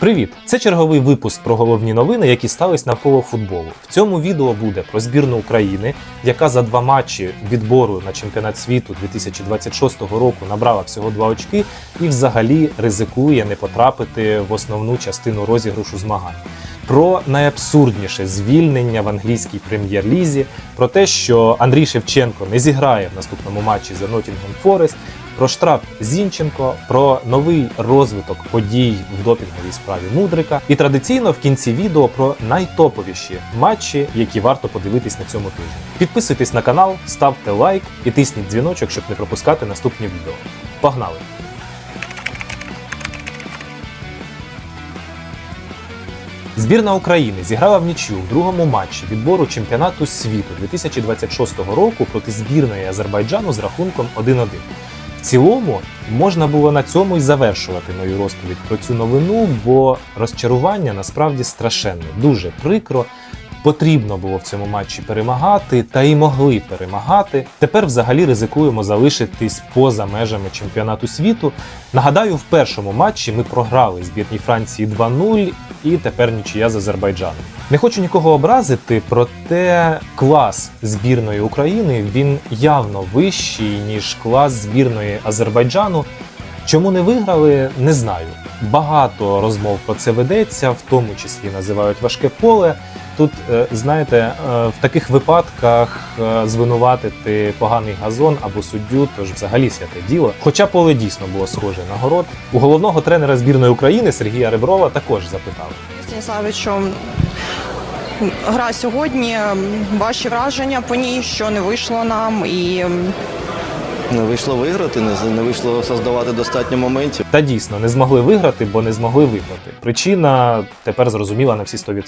Привіт! Це черговий випуск про головні новини, які стались навколо футболу. В цьому відео буде про збірну України, яка за два матчі відбору на чемпіонат світу 2026 року набрала всього два очки і взагалі ризикує не потрапити в основну частину розіграшу змагань. Про найабсурдніше звільнення в англійській прем'єр-лізі, про те, що Андрій Шевченко не зіграє в наступному матчі за Ноттінгем Форест, про штраф Зінченко, про новий розвиток подій в допінговій справі Мудрика. І традиційно в кінці відео про найтоповіші матчі, які варто подивитись на цьому тижні. Підписуйтесь на канал, ставте лайк і тисніть дзвіночок, щоб не пропускати наступні відео. Погнали! Збірна України зіграла в нічю в другому матчі відбору чемпіонату світу 2026 року проти збірної Азербайджану з рахунком 1-1. В цілому можна було на цьому й завершувати мою розповідь про цю новину, бо розчарування насправді страшенне, дуже прикро. Потрібно було в цьому матчі перемагати, та й могли перемагати. Тепер взагалі ризикуємо залишитись поза межами чемпіонату світу. Нагадаю, в першому матчі ми програли збірній Франції 2-0 і тепер нічия з Азербайджаном. Не хочу нікого образити, проте клас збірної України він явно вищий ніж клас збірної Азербайджану. Чому не виграли, не знаю. Багато розмов про це ведеться, в тому числі називають важке поле. Тут, е, знаєте, е, в таких випадках е, звинуватити поганий газон або суддю, тож взагалі святе діло. Хоча поле дійсно було схоже на город. У головного тренера збірної України Сергія Реброва також запитали. Станіславичу, гра сьогодні. Ваші враження по ній, що не вийшло нам, і Не вийшло виграти, не, вийшло создавати достатньо моментів. Та дійсно не змогли виграти, бо не змогли виграти. Причина тепер зрозуміла на всі 100%.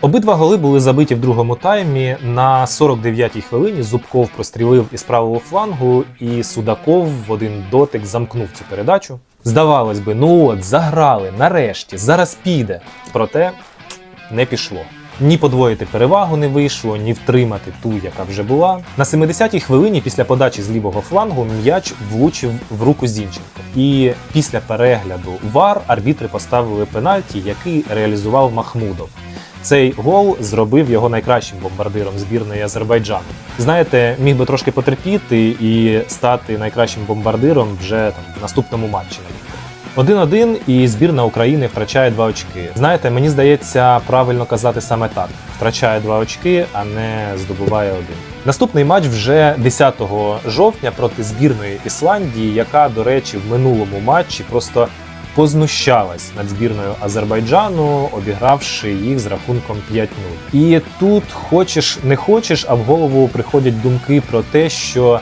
Обидва голи були забиті в другому таймі. На 49-й хвилині Зубков прострілив із правого флангу, і Судаков в один дотик замкнув цю передачу. Здавалось би, ну от заграли нарешті, зараз піде. Проте не пішло. Ні подвоїти перевагу не вийшло, ні втримати ту, яка вже була. На 70-й хвилині після подачі з лівого флангу м'яч влучив в руку Зінченко. І після перегляду ВАР арбітри поставили пенальті, який реалізував Махмудов. Цей гол зробив його найкращим бомбардиром збірної Азербайджану. Знаєте, міг би трошки потерпіти і стати найкращим бомбардиром вже там в наступному матчі. Навіть. 1-1 і збірна України втрачає два очки. Знаєте, мені здається, правильно казати саме так: втрачає два очки, а не здобуває один. Наступний матч вже 10 жовтня проти збірної Ісландії, яка, до речі, в минулому матчі просто познущалась над збірною Азербайджану, обігравши їх з рахунком 5-0. І тут хочеш не хочеш, а в голову приходять думки про те, що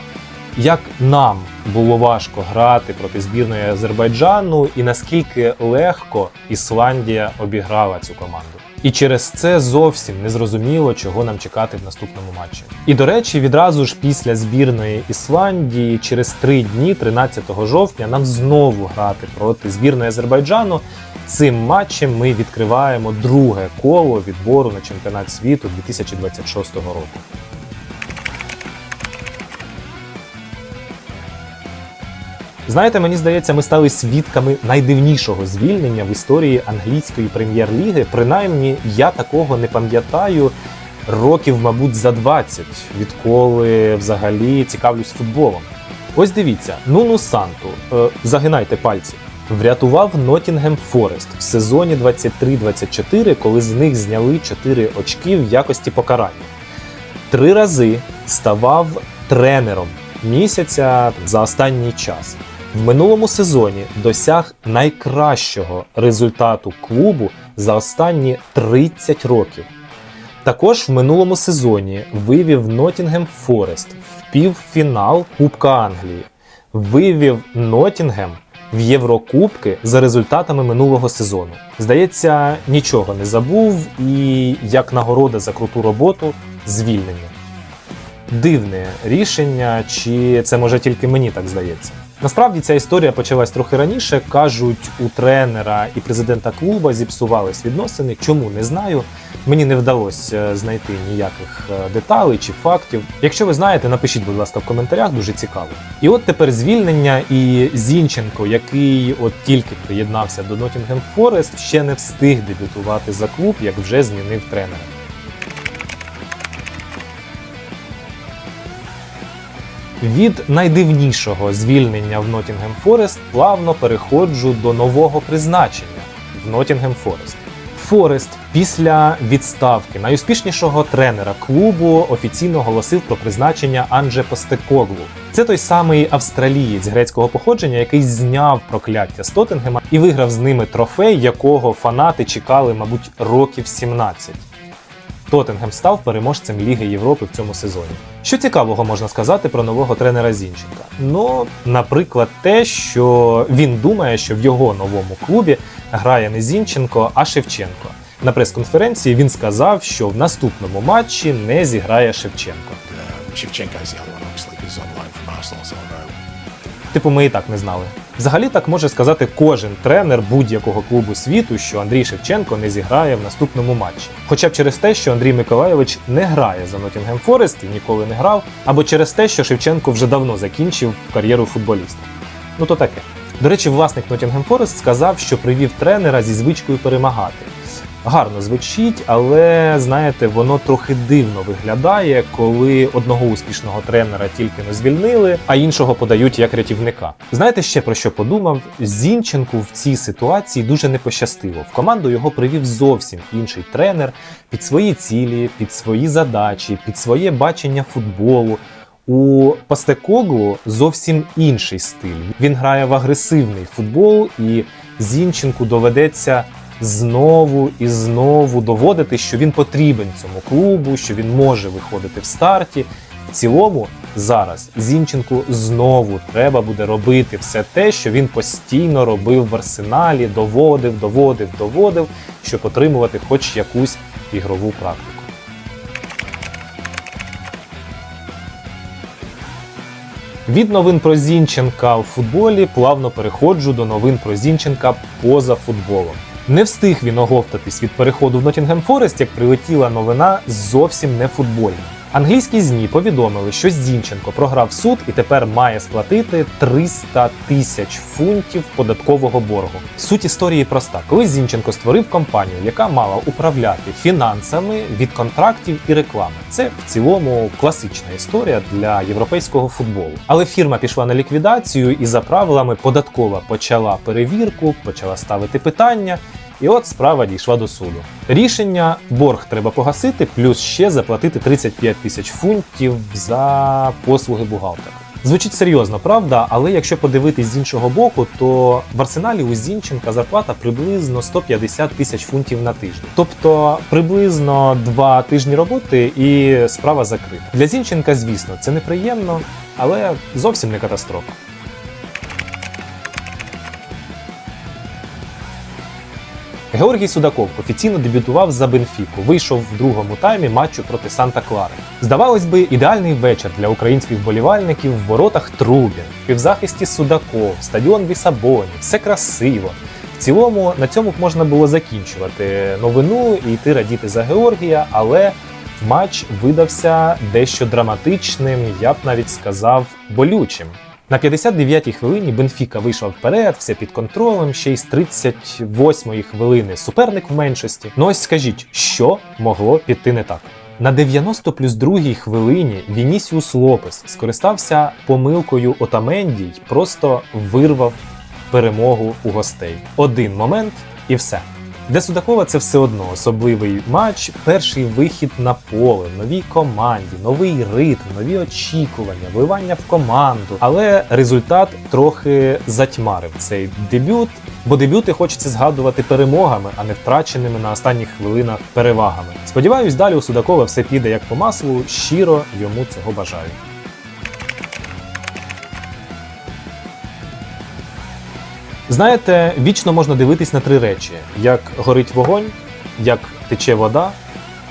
як нам було важко грати проти збірної Азербайджану, і наскільки легко Ісландія обіграла цю команду. І через це зовсім не зрозуміло, чого нам чекати в наступному матчі. І до речі, відразу ж після збірної Ісландії, через три дні, 13 жовтня, нам знову грати проти збірної Азербайджану. Цим матчем ми відкриваємо друге коло відбору на чемпіонат світу 2026 року. Знаєте, мені здається, ми стали свідками найдивнішого звільнення в історії англійської прем'єр-ліги. Принаймні, я такого не пам'ятаю років, мабуть, за 20, відколи взагалі цікавлюсь футболом. Ось дивіться, Нуну Санту, е, загинайте пальці, врятував Ноттінгем Форест в сезоні 23-24, коли з них зняли 4 очки в якості покарання. Три рази ставав тренером місяця за останній час. В минулому сезоні досяг найкращого результату клубу за останні 30 років. Також в минулому сезоні вивів Ноттінгем Форест в півфінал Кубка Англії, вивів Ноттінгем в Єврокубки за результатами минулого сезону. Здається, нічого не забув і як нагорода за круту роботу звільнення. Дивне рішення, чи це може тільки мені так здається. Насправді ця історія почалась трохи раніше. кажуть, у тренера і президента клуба зіпсувались відносини. Чому не знаю. Мені не вдалося е, знайти ніяких е, деталей чи фактів. Якщо ви знаєте, напишіть, будь ласка, в коментарях, дуже цікаво. І от тепер звільнення і Зінченко, який от тільки приєднався до Nottingham Forest, ще не встиг дебютувати за клуб, як вже змінив тренера. Від найдивнішого звільнення в Nottingham Forest плавно переходжу до нового призначення в Nottingham Forest. Форест після відставки найуспішнішого тренера клубу офіційно оголосив про призначення Анже Постекоглу. Це той самий австралієць грецького походження, який зняв прокляття з Тоттенгема і виграв з ними трофей, якого фанати чекали, мабуть, років 17. Тоттенгем став переможцем Ліги Європи в цьому сезоні. Що цікавого можна сказати про нового тренера Зінченка? Ну, наприклад, те, що він думає, що в його новому клубі грає не Зінченко, а Шевченко. На прес-конференції він сказав, що в наступному матчі не зіграє Шевченко. Um, Типу, ми і так не знали. Взагалі так може сказати кожен тренер будь-якого клубу світу, що Андрій Шевченко не зіграє в наступному матчі. Хоча б через те, що Андрій Миколайович не грає за Nottingham Forest і ніколи не грав, або через те, що Шевченко вже давно закінчив кар'єру футболіста. Ну то таке. До речі, власник Nottingham Forest сказав, що привів тренера зі звичкою перемагати. Гарно звучить, але знаєте, воно трохи дивно виглядає, коли одного успішного тренера тільки не звільнили, а іншого подають як рятівника. Знаєте ще про що подумав? Зінченку в цій ситуації дуже не пощастило. В команду його привів зовсім інший тренер під свої цілі, під свої задачі, під своє бачення футболу. У Пастекоглу зовсім інший стиль. Він грає в агресивний футбол, і Зінченку доведеться знову і знову доводити, що він потрібен цьому клубу, що він може виходити в старті. В цілому зараз Зінченку знову треба буде робити все те, що він постійно робив в арсеналі, доводив, доводив, доводив, щоб отримувати хоч якусь ігрову практику. Від новин про Зінченка у футболі плавно переходжу до новин про Зінченка поза футболом. Не встиг він оговтатись від переходу в Нотінгем Форест, як прилетіла новина зовсім не футбольна. Англійські ЗМІ повідомили, що Зінченко програв суд і тепер має сплатити 300 тисяч фунтів податкового боргу. Суть історії проста: коли Зінченко створив компанію, яка мала управляти фінансами від контрактів і реклами. Це в цілому класична історія для європейського футболу. Але фірма пішла на ліквідацію, і за правилами податкова почала перевірку, почала ставити питання. І от справа дійшла до суду. Рішення борг треба погасити, плюс ще заплатити 35 тисяч фунтів за послуги бухгалтера. Звучить серйозно, правда, але якщо подивитись з іншого боку, то в арсеналі у Зінченка зарплата приблизно 150 тисяч фунтів на тиждень. Тобто приблизно два тижні роботи і справа закрита. Для Зінченка, звісно, це неприємно, але зовсім не катастрофа. Георгій Судаков офіційно дебютував за Бенфіку. Вийшов в другому таймі матчу проти Санта Клари. Здавалось би, ідеальний вечір для українських вболівальників в воротах Трубін, в півзахисті Судаков, стадіон Вісабоні, все красиво. В цілому на цьому б можна було закінчувати новину і йти радіти за Георгія, але матч видався дещо драматичним, я б навіть сказав, болючим. На 59-й хвилині Бенфіка вийшла вперед, все під контролем, ще й з 38-ї хвилини суперник в меншості. Ну ось скажіть, що могло піти не так? На 90 плюс другій хвилині Вінісіус Лопес скористався помилкою Отаменді й просто вирвав перемогу у гостей. Один момент і все. Для Судакова це все одно особливий матч, перший вихід на поле, новій команді, новий ритм, нові очікування, вливання в команду. Але результат трохи затьмарив цей дебют, бо дебюти хочеться згадувати перемогами, а не втраченими на останніх хвилинах перевагами. Сподіваюсь, далі у Судакова все піде як по маслу. Щиро йому цього бажаю. Знаєте, вічно можна дивитись на три речі: як горить вогонь, як тече вода,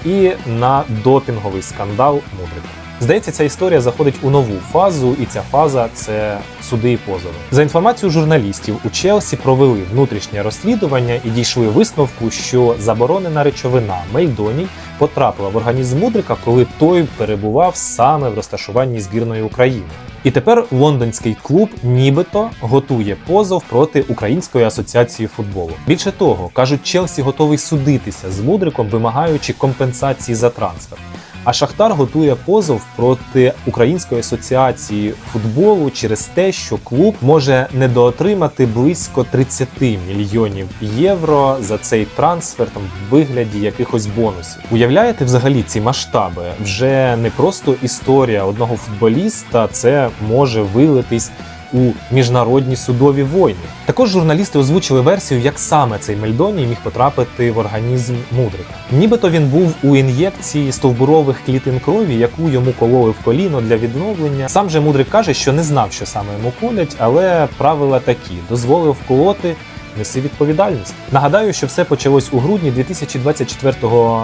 і на допінговий скандал Мудрика. Здається, ця історія заходить у нову фазу, і ця фаза це суди і позови. За інформацією журналістів, у Челсі провели внутрішнє розслідування і дійшли висновку, що заборонена речовина мельдоній потрапила в організм Мудрика, коли той перебував саме в розташуванні збірної України. І тепер лондонський клуб нібито готує позов проти Української асоціації футболу. Більше того, кажуть, Челсі готовий судитися з Мудриком, вимагаючи компенсації за трансфер. А Шахтар готує позов проти Української асоціації футболу через те, що клуб може недоотримати близько 30 мільйонів євро за цей трансфер там в вигляді якихось бонусів. Уявляєте взагалі ці масштаби? Вже не просто історія одного футболіста, це може вилитись у міжнародні судові війни. Також журналісти озвучили версію, як саме цей мельдоній міг потрапити в організм мудрика. Нібито він був у ін'єкції стовбурових клітин крові, яку йому кололи в коліно для відновлення. Сам же мудрик каже, що не знав, що саме йому колять, але правила такі: дозволив колоти. Неси відповідальність. Нагадаю, що все почалось у грудні 2024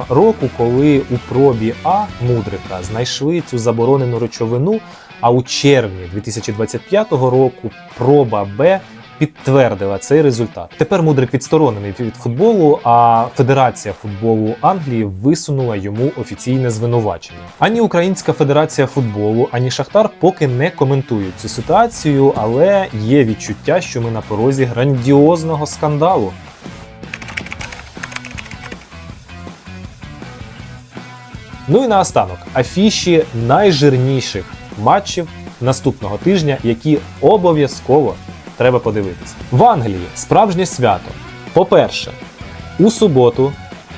року, коли у пробі А мудрика знайшли цю заборонену речовину. А у червні 2025 року проба Б підтвердила цей результат. Тепер мудрик відсторонений від футболу, а Федерація футболу Англії висунула йому офіційне звинувачення. Ані Українська федерація футболу, ані Шахтар поки не коментують цю ситуацію, але є відчуття, що ми на порозі грандіозного скандалу. Ну і наостанок афіші найжирніших матчів наступного тижня, які обов'язково треба подивитися. В Англії справжнє свято. По-перше, у суботу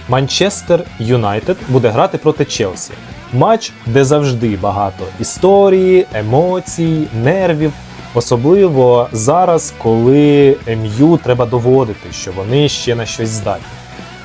Манчестер Юнайтед буде грати проти Челсі. Матч, де завжди багато історії, емоцій, нервів. Особливо зараз, коли МЮ треба доводити, що вони ще на щось здатні.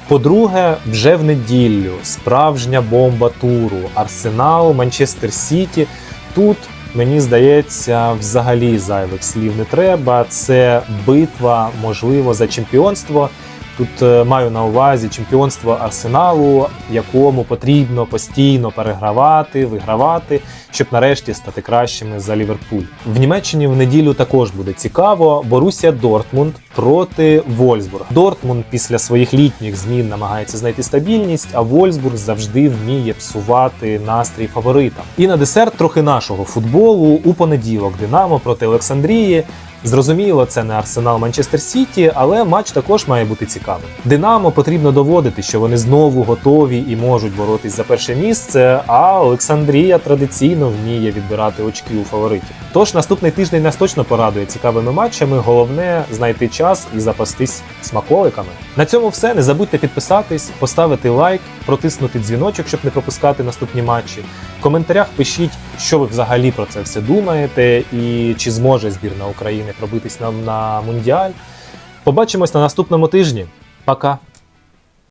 По-друге, вже в неділю справжня бомба туру Арсенал, Манчестер Сіті. Тут мені здається, взагалі зайвих слів не треба. Це битва, можливо, за чемпіонство. Тут е, маю на увазі чемпіонство Арсеналу, якому потрібно постійно перегравати, вигравати, щоб нарешті стати кращими за Ліверпуль. В Німеччині в неділю також буде цікаво. Борусія Дортмунд проти Вольсбурга. Дортмунд після своїх літніх змін намагається знайти стабільність, а Вольсбург завжди вміє псувати настрій фаворитам. І на десерт трохи нашого футболу у понеділок Динамо проти Олександрії. Зрозуміло, це не арсенал Манчестер Сіті, але матч також має бути цікавим. Динамо потрібно доводити, що вони знову готові і можуть боротись за перше місце. А Олександрія традиційно вміє відбирати очки у фаворитів. Тож наступний тиждень нас точно порадує цікавими матчами. Головне знайти час і запастись смаколиками. На цьому все. Не забудьте підписатись, поставити лайк, протиснути дзвіночок, щоб не пропускати наступні матчі. В коментарях пишіть, що ви взагалі про це все думаєте, і чи зможе збірна України пробитись нам на мундіаль. Побачимось на наступному тижні. Пока!